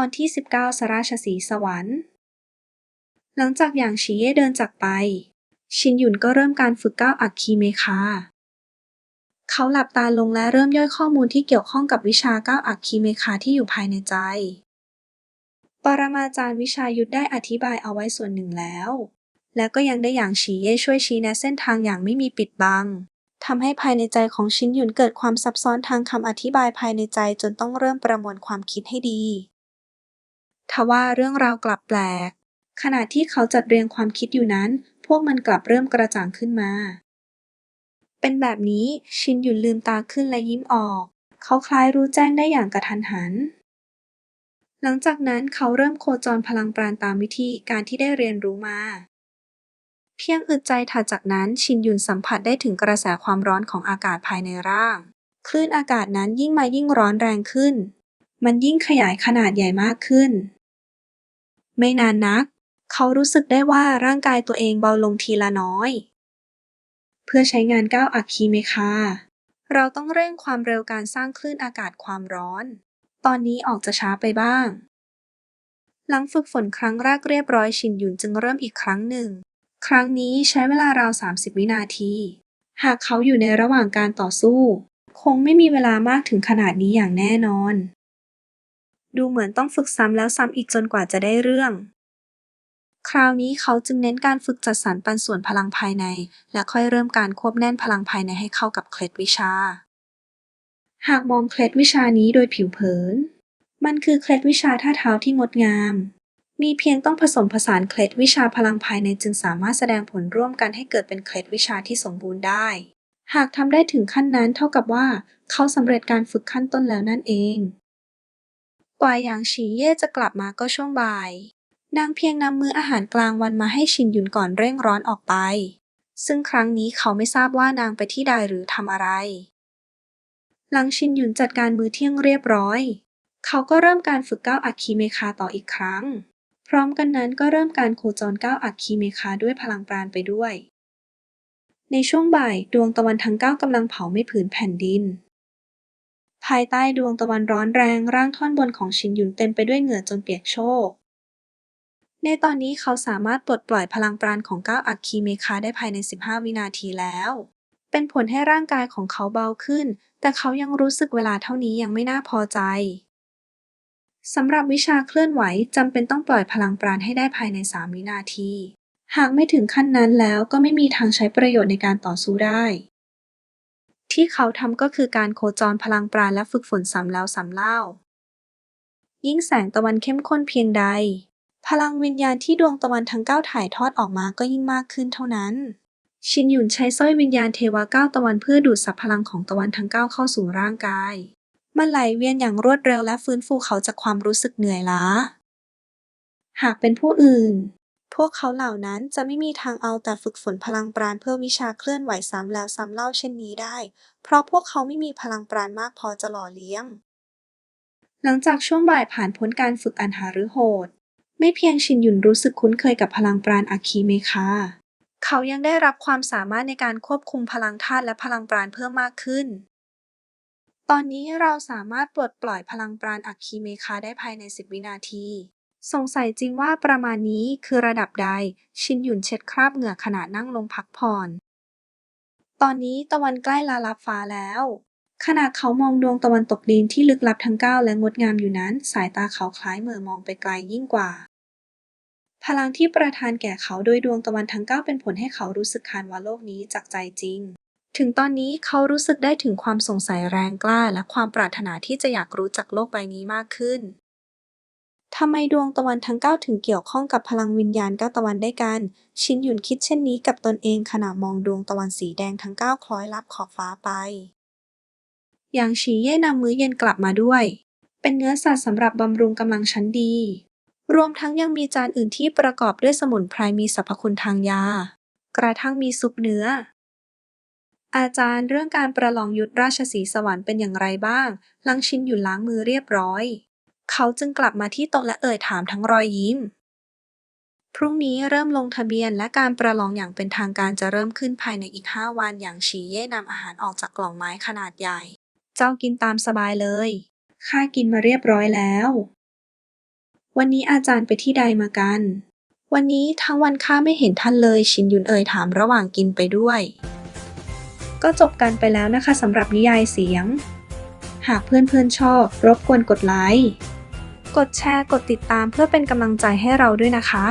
ตอนที่ 19 สราชสีสวรรค์ หลังจากหยางฉีเย่เดินจากไป ชินหยุนก็เริ่มการฝึกก้าวอัคคีเมคา เขาหลับตาลงและเริ่มย่อยข้อมูลที่เกี่ยวข้องกับวิชาก้าวอัคคีเมคาที่อยู่ภายในใจ ปรมาจารย์วิชายุทธได้อธิบายเอาไว้ส่วนหนึ่งแล้ว และก็ยังได้หยางฉีเย่ช่วยชี้แนะเส้นทางอย่างไม่มีปิดบังทำให้ภายในใจของชินหยุนเกิดความซับซ้อนทางคำอธิบายภายในใจจนต้องเริ่มประมวลความคิดให้ดี ทว่าเรื่องราวกลับแปลก ขณะที่เขาจัดเรียงความคิดอยู่นั้น พวกมันกลับเริ่มกระจ่างขึ้นมา เป็นแบบนี้ชินหยุนลืมตาขึ้นและยิ้มออก เขาคล้ายรู้แจ้งได้อย่างกระทันหัน หลังจากนั้นเขาเริ่มโคจรพลังปราณตามวิธีการที่ได้เรียนรู้มา เพียงอึดใจถัดจากนั้นชินหยุนสัมผัสได้ถึงกระแสความร้อนของอากาศภายในร่าง คลื่นอากาศนั้นยิ่งมายิ่งร้อนแรงขึ้น มันยิ่งขยายขนาดใหญ่มากขึ้น ไม่นานนัก เขารู้สึกได้ว่าร่างกายตัวเองเบาลงทีละน้อย เพื่อใช้งานก้าวอัคคีเมคา เราต้องเร่งความเร็วการสร้างคลื่นอากาศความร้อน ตอนนี้ออกจะช้าไปบ้าง หลังฝึกฝนครั้งแรกเรียบร้อยชินหยุนจึงเริ่มอีกครั้งหนึ่ง ครั้งนี้ใช้เวลาราว 30 วินาที หากเขาอยู่ในระหว่างการต่อสู้ คงไม่มีเวลามากถึงขนาดนี้อย่างแน่นอน ดูเหมือนต้องฝึกซ้ำแล้วซ้ำอีกจนกว่าจะได้เรื่อง คราวนี้เขาจึงเน้นการฝึกจัดสรรปันส่วนพลังภายใน และค่อยเริ่มการควบแน่นพลังภายในให้เข้ากับเคล็ดวิชา หากมองเคล็ดวิชานี้โดยผิวเผิน มันคือเคล็ดวิชาท่าเท้าที่งดงาม มีเพียงต้องผสมผสานเคล็ดวิชาพลังภายในจึงสามารถแสดงผลร่วมกันให้เกิดเป็นเคล็ดวิชาที่สมบูรณ์ได้ หากทำได้ถึงขั้นนั้นเท่ากับว่า เขาสำเร็จการฝึกขั้นต้นแล้วนั่นเอง กว่าหยางฉีเย่จะกลับมาก็ช่วงบ่าย นางเพียงนำมื้ออาหารกลางวันมาให้ชินหยุนก่อนเร่งร้อนออกไป ซึ่งครั้งนี้เขาไม่ทราบว่านางไปที่ใดหรือทำอะไร หลังชินหยุนจัดการมื้อเที่ยงเรียบร้อย เขาก็เริ่มการฝึกก้าวอัคคีเมคาต่ออีกครั้ง พร้อมกันนั้นก็เริ่มการโคจรก้าวอัคคีเมคาด้วยพลังปราณไปด้วย ในช่วงบ่ายดวงตะวันทั้งเก้ากำลังเผาไม้ผืนแผ่นดิน ภายใต้ดวงตะวันร้อนแรงร่างท่อนบนของชินหยุนเต็มไปด้วยเหงื่อจนเปียกโชก ในตอนนี้เขาสามารถปลดปล่อยพลังปราณของก้าวอัคคีเมคาได้ภายใน 15 วินาทีแล้ว เป็นผลให้ร่างกายของเขาเบาขึ้น แต่เขายังรู้สึกเวลาเท่านี้ยังไม่น่าพอใจสำหรับวิชาเคลื่อนไหวจำเป็นต้องปล่อยพลังปราณให้ได้ภายใน 3 วินาที หากไม่ถึงขั้นนั้นแล้วก็ไม่มีทางใช้ประโยชน์ในการต่อสู้ได้ ที่เขาทำก็คือการโคจรพลังปราณและฝึกฝนซ้ำแล้วซ้ำเล่า ยิ่งแสงตะวันเข้มข้นเพียงใด พลังวิญญาณที่ดวงตะวันทั้งเก้าถ่ายทอดออกมาก็ยิ่งมากขึ้นเท่านั้น ชินหยุนใช้สร้อยวิญญาณเทวาเก้าตะวันเพื่อดูดซับพลังของตะวันทั้งเก้าเข้าสู่ร่างกาย มันไหลเวียนอย่างรวดเร็วและฟื้นฟูเขาจากความรู้สึกเหนื่อยล้า หากเป็นผู้อื่น พวกเขาเหล่านั้นจะไม่มีทางเอาแต่ฝึกฝนพลังปราณเพื่อวิชาเคลื่อนไหวซ้ำแล้วซ้ำเล่าเช่นนี้ได้ เพราะพวกเขาไม่มีพลังปราณมากพอจะหล่อเลี้ยง หลังจากช่วงบ่ายผ่านพ้นการฝึกอันหฤโหด ไม่เพียงชินหยุนรู้สึกคุ้นเคยกับพลังปราณอัคคีเมคาเขายังได้รับความสามารถในการควบคุมพลังธาตุและพลังปราณเพิ่มมากขึ้น ตอนนี้เราสามารถปลดปล่อยพลังปราณอัคคีเมคาได้ภายใน 10 วินาที สงสัยจริงว่าประมาณนี้คือระดับใด ชินหยุนเช็ดคราบเหงื่อขณะนั่งลงพักผ่อน ตอนนี้ตะวันใกล้ลาลับฟ้าแล้ว ขณะเขามองดวงตะวันตกดินที่ลึกลับทั้งเก้าและงดงามอยู่นั้น สายตาเขาคล้ายเหม่อมองไปไกลยิ่งกว่า พลังที่ประทานแก่เขาโดยดวงตะวันทั้งเก้าเป็นผลให้เขารู้สึกคานว่าโลกนี้จากใจจริง ถึงตอนนี้เขารู้สึกได้ถึงความสงสัยแรงกล้า และความปรารถนาที่จะอยากรู้จักโลกใบนี้มากขึ้น ทำไมดวงตะวันทั้งเก้าถึงเกี่ยวข้องกับพลังวิญญาณเก้าตะวันได้กัน ชินหยุนคิดเช่นนี้กับตนเองขณะมองดวงตะวันสีแดงทั้งเก้าคล้อยลับขอบฟ้าไป หยางฉีเย่นำมื้อเย็นกลับมาด้วย เป็นเนื้อสัตว์สำหรับบำรุงกำลังชั้นดี รวมทั้งยังมีจานอื่นที่ประกอบด้วยสมุนไพรมีสรรพคุณทางยา กระทั่งมีซุปเนื้ออาจารย์เรื่องการประลองยุทธราชสีสวรรค์เป็นอย่างไรบ้าง ลังชินหยุนล้างมือเรียบร้อย เขาจึงกลับมาที่โต๊ะและเอ่ยถามทั้งรอยยิ้ม พรุ่งนี้เริ่มลงทะเบียนและการประลองอย่างเป็นทางการจะเริ่มขึ้นภายในอีกห้าวันอย่างฉีเย่นำอาหารออกจากกล่องไม้ขนาดใหญ่ เจ้ากินตามสบายเลย ข้ากินมาเรียบร้อยแล้ว วันนี้อาจารย์ไปที่ใดมากัน วันนี้ทั้งวันข้าไม่เห็นท่านเลยชินยุนเอ่ยถามระหว่างกินไปด้วย ก็จบกันไปแล้วนะคะสำหรับนิยายเสียง หากเพื่อนๆชอบ รบกวนกดไลค์ กดแชร์ กดติดตามเพื่อเป็นกำลังใจให้เราด้วยนะคะ